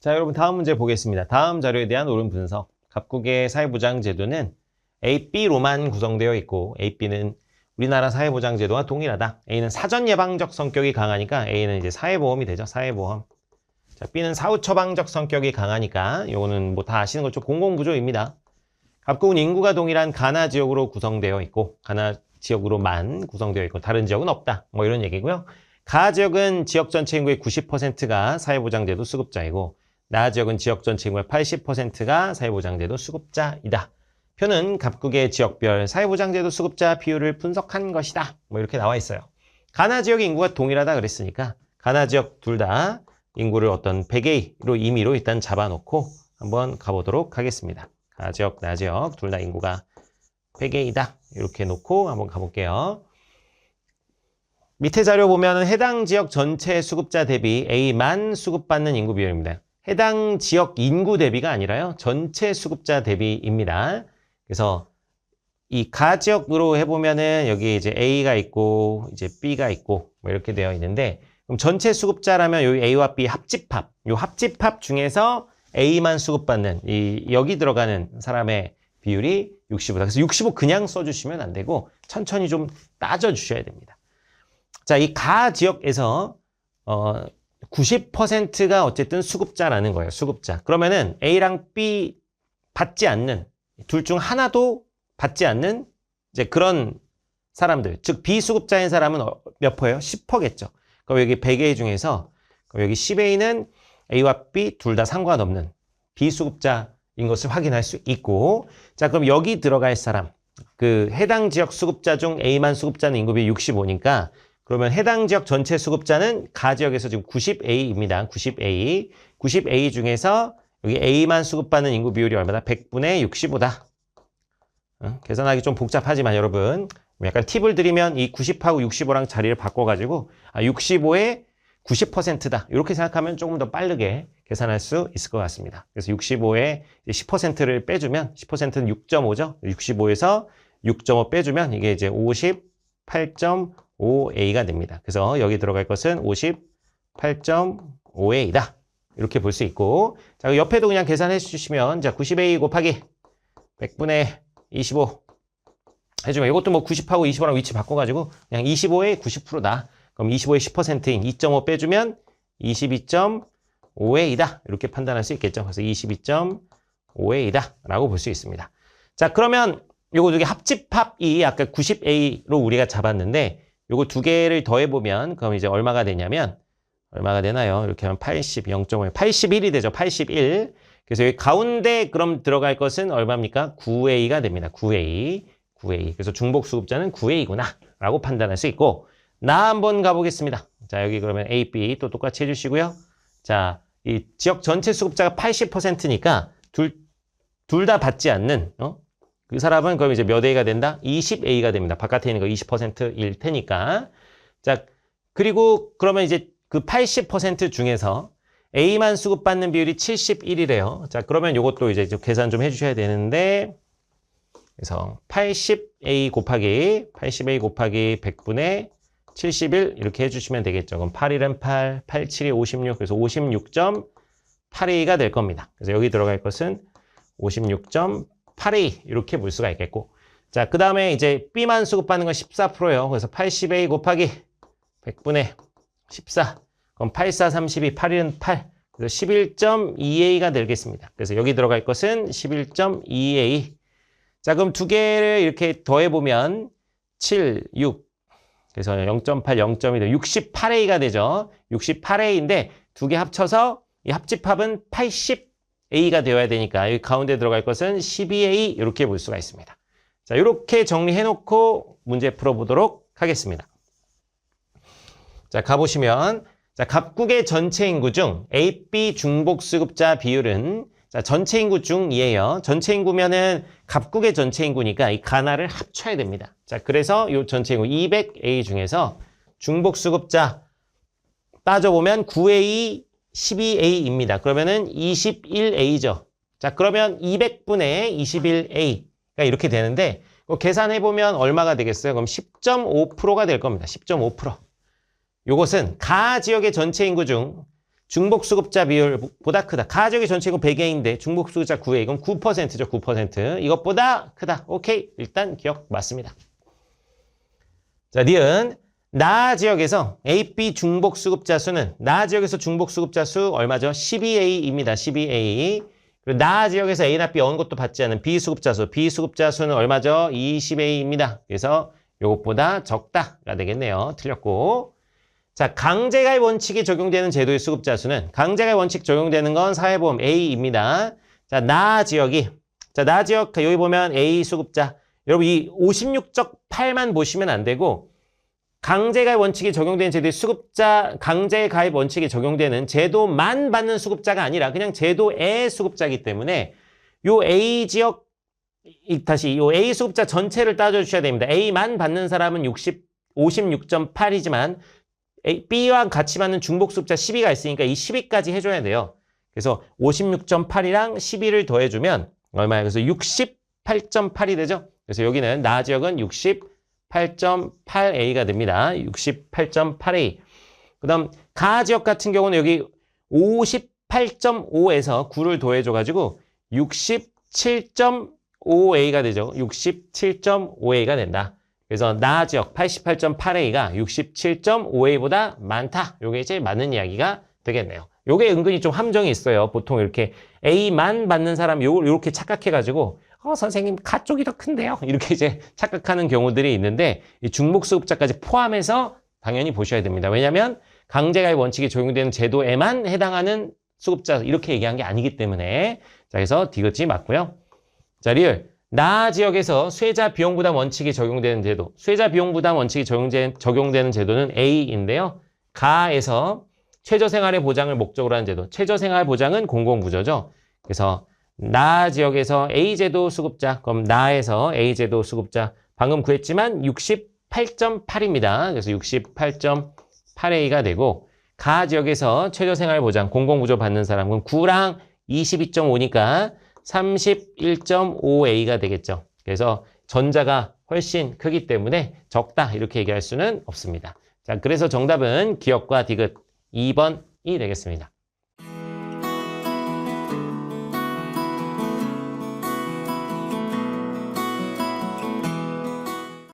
자, 여러분 다음 문제 보겠습니다. 다음 자료에 대한 옳은 분석. 각국의 사회보장 제도는 A, B로만 구성되어 있고 A, B는 우리나라 사회보장 제도와 동일하다. A는 사전 예방적 성격이 강하니까 A는 이제 사회보험이 되죠. 사회보험. 자, B는 사후 처방적 성격이 강하니까 요거는 뭐 다 아시는 것처럼 공공구조입니다. 각국은 인구가 동일한 가나 지역으로 구성되어 있고 가나 지역으로만 구성되어 있고 다른 지역은 없다. 뭐 이런 얘기고요. 가 지역은 지역 전체 인구의 90%가 사회보장제도 수급자이고 나 지역은 지역 전체 인구의 80%가 사회보장제도 수급자이다. 표는 각국의 지역별 사회보장제도 수급자 비율을 분석한 것이다. 뭐 이렇게 나와 있어요. 가나 지역의 인구가 동일하다 그랬으니까 가나 지역 둘 다 인구를 어떤 100A로 임의로 일단 잡아놓고 한번 가보도록 하겠습니다. 가 지역, 나 지역 둘 다 인구가 100A다. 이렇게 놓고 한번 가볼게요. 밑에 자료 보면 해당 지역 전체 수급자 대비 A만 수급받는 인구 비율입니다. 해당 지역 인구 대비가 아니라요. 전체 수급자 대비입니다. 그래서 이 가 지역으로 해보면은 여기 이제 A가 있고 이제 B가 있고 뭐 이렇게 되어 있는데 그럼 전체 수급자라면 여기 A와 B 합집합, 요 합집합 중에서 A만 수급받는 이 여기 들어가는 사람의 비율이 65다. 그래서 65 그냥 써주시면 안 되고 천천히 좀 따져 주셔야 됩니다. 자, 이 가 지역에서 어 90%가 어쨌든 수급자라는 거예요. 수급자. 그러면은 A랑 B 받지 않는 둘 중 하나도 받지 않는 이제 그런 사람들, 즉 비수급자인 사람은 어- 몇 퍼예요? 10%겠죠. 그럼 여기 100A 중에서 그럼 여기 10A는 A와 B 둘 다 상관없는 비수급자인 것을 확인할 수 있고 자, 그럼 여기 들어갈 사람 그 해당 지역 수급자 중 A만 수급자는 인구비 65니까 그러면 해당 지역 전체 수급자는 가 지역에서 지금 90A입니다. 90A. 90A 중에서 여기 A만 수급받는 인구 비율이 얼마다? 100분의 65다. 어? 계산하기 좀 복잡하지만 여러분 약간 팁을 드리면 이 90하고 65랑 자리를 바꿔가지고 아, 65의 90%다. 이렇게 생각하면 조금 더 빠르게 계산할 수 있을 것 같습니다. 그래서 65의 10%를 빼주면 10%는 6.5죠. 65에서 6.5 빼주면 이게 이제 58.5A가 됩니다. 그래서 여기 들어갈 것은 58.5A다. 이렇게 볼 수 있고 자 옆에도 그냥 계산해 주시면 자 90A 곱하기 100분의 25 해주면 이것도 뭐 90하고 25랑 위치 바꿔가지고 그냥 25의 90%다. 그럼 25의 10%인 2.5 빼주면 22.5A이다. 이렇게 판단할 수 있겠죠. 그래서 22.5A이다. 라고 볼 수 있습니다. 자, 그러면 요거 두 개 합집합이 아까 90A로 우리가 잡았는데 요거 두 개를 더해보면 그럼 이제 얼마가 되냐면 얼마가 되나요? 이렇게 하면 80, 0.5, 81이 되죠. 81. 그래서 여기 가운데 그럼 들어갈 것은 얼마입니까? 9A가 됩니다. 9A. 9A. 그래서 중복 수급자는 9A구나. 라고 판단할 수 있고, 나 한번 가보겠습니다. 자, 여기 그러면 A, B 또 똑같이 해주시고요. 자, 이 지역 전체 수급자가 80%니까 둘, 둘 다 받지 않는, 어? 그 사람은 그럼 이제 몇 A가 된다? 20A가 됩니다. 바깥에 있는 거 20%일 테니까. 자, 그리고 그러면 이제 그 80% 중에서 A만 수급받는 비율이 71이래요. 자, 그러면 이것도 이제 좀 계산 좀 해주셔야 되는데, 그래서 80A 곱하기 80A 곱하기 100분의 71 이렇게 해주시면 되겠죠. 그럼 8일은 8, 8, 7이 56, 그래서 56.8A가 될 겁니다. 그래서 여기 들어갈 것은 56.8A 이렇게 볼 수가 있겠고 자, 그 다음에 이제 B만 수급받는 건 14%예요. 그래서 80A 곱하기 100분의 14 그럼 8, 4, 32, 8일은 8 그래서 11.2A가 되겠습니다. 그래서 여기 들어갈 것은 11.2A 자, 그럼 두 개를 이렇게 더해보면 7, 6. 그래서 0.8, 0.2, 68A가 되죠. 68A인데 두 개 합쳐서 이 합집합은 80A가 되어야 되니까 여기 가운데 들어갈 것은 12A 이렇게 볼 수가 있습니다. 자, 이렇게 정리해놓고 문제 풀어보도록 하겠습니다. 자, 가보시면 자, 각국의 전체 인구 중 A, B 중복 수급자 비율은 자, 전체 인구 중이에요. 전체 인구면은 각국의 전체 인구니까 이 가나를 합쳐야 됩니다. 자, 그래서 이 전체 인구 200A 중에서 중복 수급자 따져보면 9A, 12A입니다. 그러면은 21A죠. 자, 그러면 200분의 21A가 이렇게 되는데 계산해보면 얼마가 되겠어요? 그럼 10.5%가 될 겁니다. 10.5%. 요것은 가 지역의 전체 인구 중 중복 수급자 비율보다 크다. 가족의 전체고 100개인데 중복 수급자 9회 이건 9%죠. 9%. 이것보다 크다. 오케이. 일단 기억 맞습니다. 자, 니은 나 지역에서 AP 중복 수급자 수는 나 지역에서 중복 수급자 수 얼마죠? 12A입니다. 12A. 그리고 나 지역에서 A나 B 어느 것도 받지 않은 B수급자 수. B수급자 수는 얼마죠? 20A입니다. 그래서 이것보다 적다가 되겠네요. 틀렸고. 자, 강제가입 원칙이 적용되는 제도의 수급자 수는 강제가입 원칙 적용되는 건 사회보험 A입니다. 자, 나 지역이 자, 나 지역 여기 보면 A 수급자. 여러분 이 56적 8만 보시면 안 되고 강제가입 원칙이 적용되는 제도의 수급자 강제가입 원칙이 적용되는 제도만 받는 수급자가 아니라 그냥 제도의 수급자이기 때문에 요 A 지역 이- 다시 요 A 수급자 전체를 따져 주셔야 됩니다. A만 받는 사람은 60 56.8이지만 B와 같이 받는 중복 수급자 12가 있으니까 이 12까지 해줘야 돼요. 그래서 56.8이랑 12를 더해주면 얼마예요? 그래서 68.8이 되죠. 그래서 여기는 나 지역은 68.8A가 됩니다. 68.8A. 그 다음 가 지역 같은 경우는 여기 58.5에서 9를 더해줘가지고 67.5A가 되죠. 67.5A가 된다. 그래서 나 지역 88.8A가 67.5A보다 많다. 요게 제일 맞는 이야기가 되겠네요. 요게 은근히 좀 함정이 있어요. 보통 이렇게 A만 받는 사람 요 요렇게 착각해가지고 어 선생님 가 쪽이 더 큰데요. 이렇게 이제 착각하는 경우들이 있는데 이 중복수급자까지 포함해서 당연히 보셔야 됩니다. 왜냐하면 강제가입 원칙이 적용되는 제도에만 해당하는 수급자 이렇게 얘기한 게 아니기 때문에 자 그래서 디귿이 맞고요. 자 리을 나 지역에서 수혜자 비용 부담 원칙이 적용되는 제도 수혜자 비용 부담 원칙이 적용되, 적용되는 제도는 A인데요. 가에서 최저생활의 보장을 목적으로 하는 제도 최저생활 보장은 공공부조죠. 그래서 나 지역에서 A제도 수급자 그럼 나에서 A제도 수급자 방금 구했지만 68.8입니다. 그래서 68.8A가 되고 가 지역에서 최저생활 보장 공공부조 받는 사람은 9랑 22.5니까 31.5A가 되겠죠. 그래서 전자가 훨씬 크기 때문에 적다 이렇게 얘기할 수는 없습니다. 자, 그래서 정답은 기억과 디귿 2번이 되겠습니다.